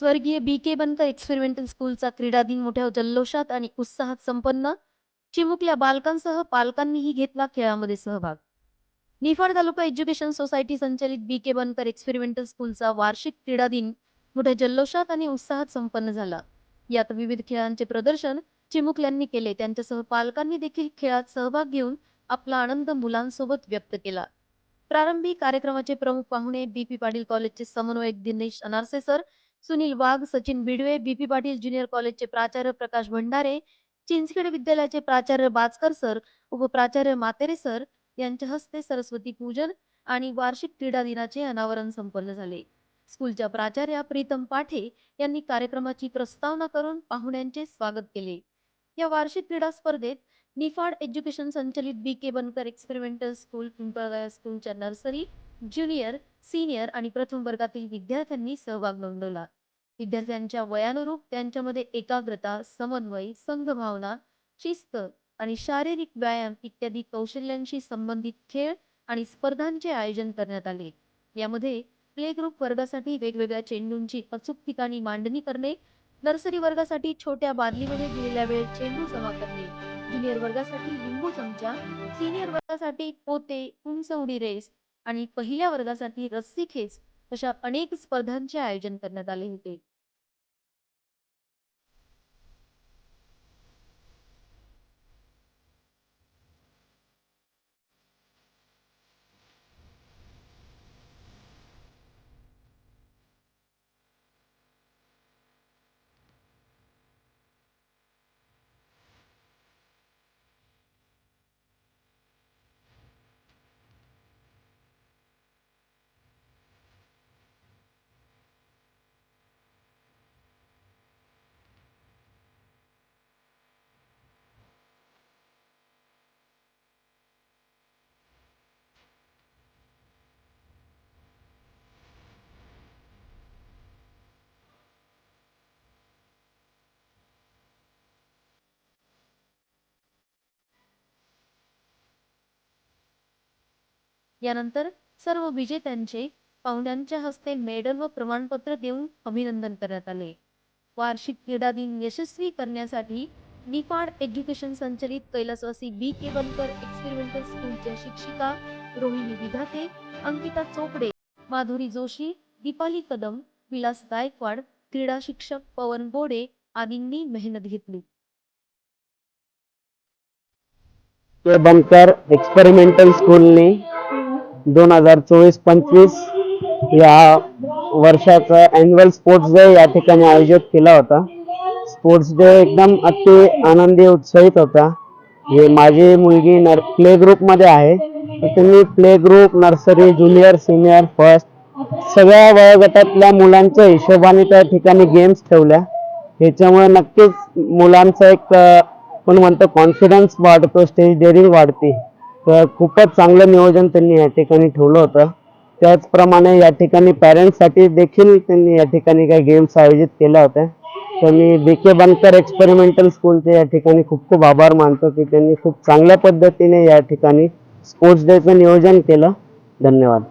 स्वर्गीय बी के बंत एक्सपेरिमेंटल स्कूलचा क्रीडा दिन मोठ्या जल्लोषात आणि उत्साहात संपन्न चिमुकल्या बालकांसह पालकांनीही घेतला खेळामध्ये सहभाग. निफाड तालुका एज्युकेशन सोसायटी संचालित बी के बनकर एक्सपेरिमेंटल स्कूलचा वार्षिक क्रीडा दिन मोठ्या जल्लोषात आणि उत्साहात संपन्न झाला. यात विविध खेळांचे प्रदर्शन चिमुकल्यांनी केले. त्यांच्यासह पालकांनी देखील खेळात सहभाग घेऊन आपला आनंद मुलांसोबत व्यक्त केला. प्रारंभी कार्यक्रमाचे प्रमुख पाहुणे बी पी पाटील कॉलेजचे समन्वयक Dinesh Anarse sir Sunil Wagh Sachin Bhidve BP Patil junior कॉलेजचे प्राचार्य प्रकाश भंडारे चिंचखेड विद्यालयाचे प्राचार्य बाचकर सर उपप्राचार्य मातेरे सर यांच्या हस्ते सरस्वती पूजन आणि वार्षिक क्रीडा दिनाचे अनावरण संपन्न झाले. स्कूलच्या प्राचार्या प्रीतम पाठे यांनी कार्यक्रमाची प्रस्तावना करून पाहुण्यांचे स्वागत केले. या वार्षिक क्रीडा स्पर्धेत निफाड एज्युकेशन संचलित B K Bankar experimental school Pimpalgaon स्कूलच्या नर्सरी ज्युनियर सिनियर आणि प्रथम वर्गातील विद्यार्थ्यांनी सहभाग नोंदवला. विद्यार्थ्यांच्या वयानुरूप त्यांच्यामध्ये एकाग्रता समन्वय संघभावना शिस्त आणि शारीरिक व्यायाम इत्यादी कौशल्यांशी संबंधित खेळ आणि स्पर्धांचे आयोजन करण्यात आले. यामध्ये प्ले ग्रुप वर्गासाठी वेगवेगळ्या चेंडूंची अचूक ठिकाणी मांडणी करणे नर्सरी वर्गासाठी छोट्या बादलीमध्ये दिलेल्या वेळेत चेंडू जमा करणे ज्युनियर वर्गासाठी लिंबू चमचा सिनियर वर्गासाठी पोते उंच उडी रेस आणि पहिल्या वर्गासाठी रस्सी खेच अशा अनेक स्पर्धांचे आयोजन करण्यात आले होते. यानंतर सर्व विजेत्यांचे पाहुण्यांच्या हस्ते मेडल व प्रमाणपत्र देऊन अभिनंदन करण्यात आले. वार्षिक क्रीडा दिन यशस्वी करण्यासाठी निफाड एज्युकेशन संचलित कैलासवासी बी के बनकर एक्सपेरिमेंटल स्कूलच्या शिक्षिका रोहिणी विधाते अंकिता चोपडे माधुरी जोशी दीपाली कदम विलास गायकवाड क्रीडा शिक्षक पवन बोडे आदींनी मेहनत घेतली. बनकर एक्सपेरिमेंटल स्कूलने दोन हजार चोवीस पंचवीस या वर्षाचा अॅन्युअल स्पोर्ट्स डे या ठिकाणी आयोजित केला होता. स्पोर्ट्स डे एकदम अति आनंदी उत्साहित होता. हे माझी मुलगी नर प्ले ग्रुपमध्ये आहे. तर play group nursery junior senior first सगळ्या वयोगटातल्या मुलांच्या हिशोबाने त्या ठिकाणी गेम्स ठेवल्या. ह्याच्यामुळे नक्कीच मुलांचा एक आपण म्हणतो कॉन्फिडन्स वाढतो स्टेज डेअरिंग वाढते. तर खूपच चांगलं नियोजन त्यांनी या ठिकाणी ठेवलं होतं. त्याचप्रमाणे या ठिकाणी पॅरेंट्ससाठी देखील त्यांनी या ठिकाणी काही गेम्स आयोजित केल्या होत्या. तर मी बी के बनकर एक्सपेरिमेंटल स्कूलचे या ठिकाणी खूप खूप आभार मानतो की त्यांनी खूप चांगल्या पद्धतीने या ठिकाणी स्पोर्ट्स डेचं नियोजन केलं. धन्यवाद.